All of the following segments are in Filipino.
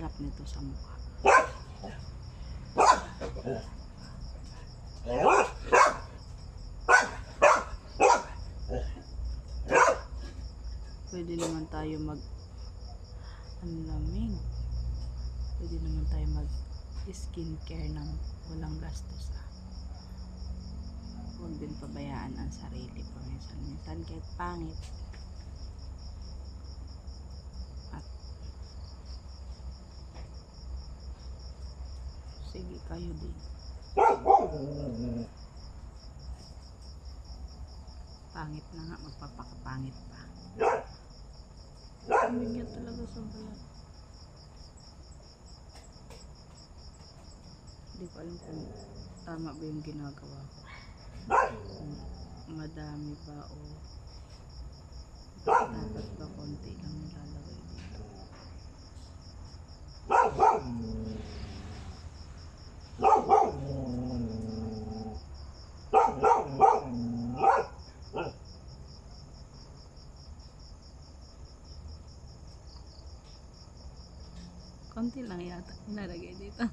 sarap nito sa mukha. Pwede naman tayo mag ang lamig. Pwede naman tayo mag skincare ng walang gastos ah. Huwag din pabayaan ang sarili paminsan-minsan kahit pangit. Sige kayo din. Pangit na nga, magpapakapangit pa. Bigyan talaga sa balat. Hindi ko alam kung tama ba yung ginagawa ko. Madami ba o dapat ba konti lang nilalagay dito. Konti lang yata nilalagay dito.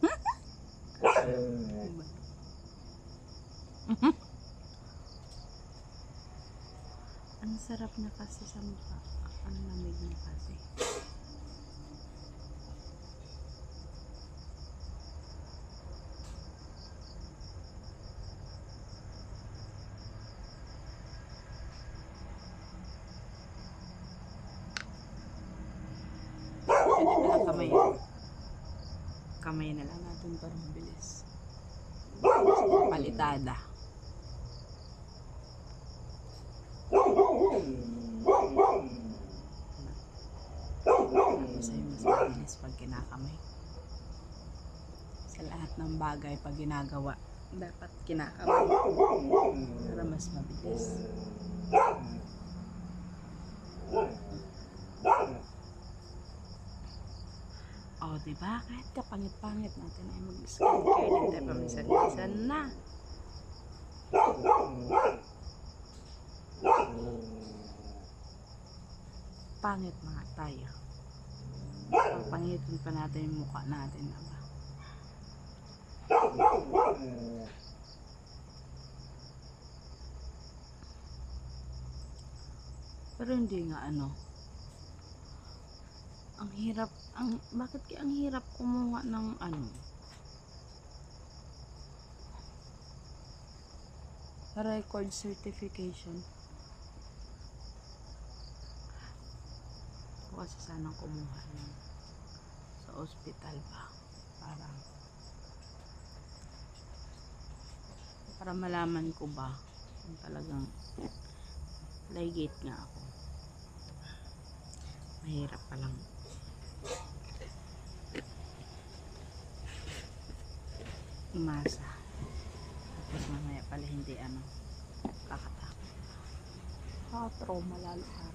Ang sarap na kasi sa mukha. Ang lamig na kasi. Pwede na kamay. Kamay na lang natin para mabilis. Palitada. Kasi mas mabilis pag kinakamay. Sa lahat ng bagay pag ginagawa, dapat kinakamay. Para mas mabilis. O, oh, diba? Kahit kapangit-pangit natin ay mag-skincare din tayo paminsan-minsan na. Pangit mga tayo. Papangitin pa natin yung mukha natin, diba? Pero hindi nga ano. Ang hirap, ang bakit kaya ang hirap kumuha ng ano? Record certification. Ako kasi sanang kumuha ng sa ospital ba? Para para malaman ko ba kung talagang legit nga ako. Mahirap pa lang. Umasa. Tapos mamaya pala hindi ano, kakatakot. Ah, trauma lalo.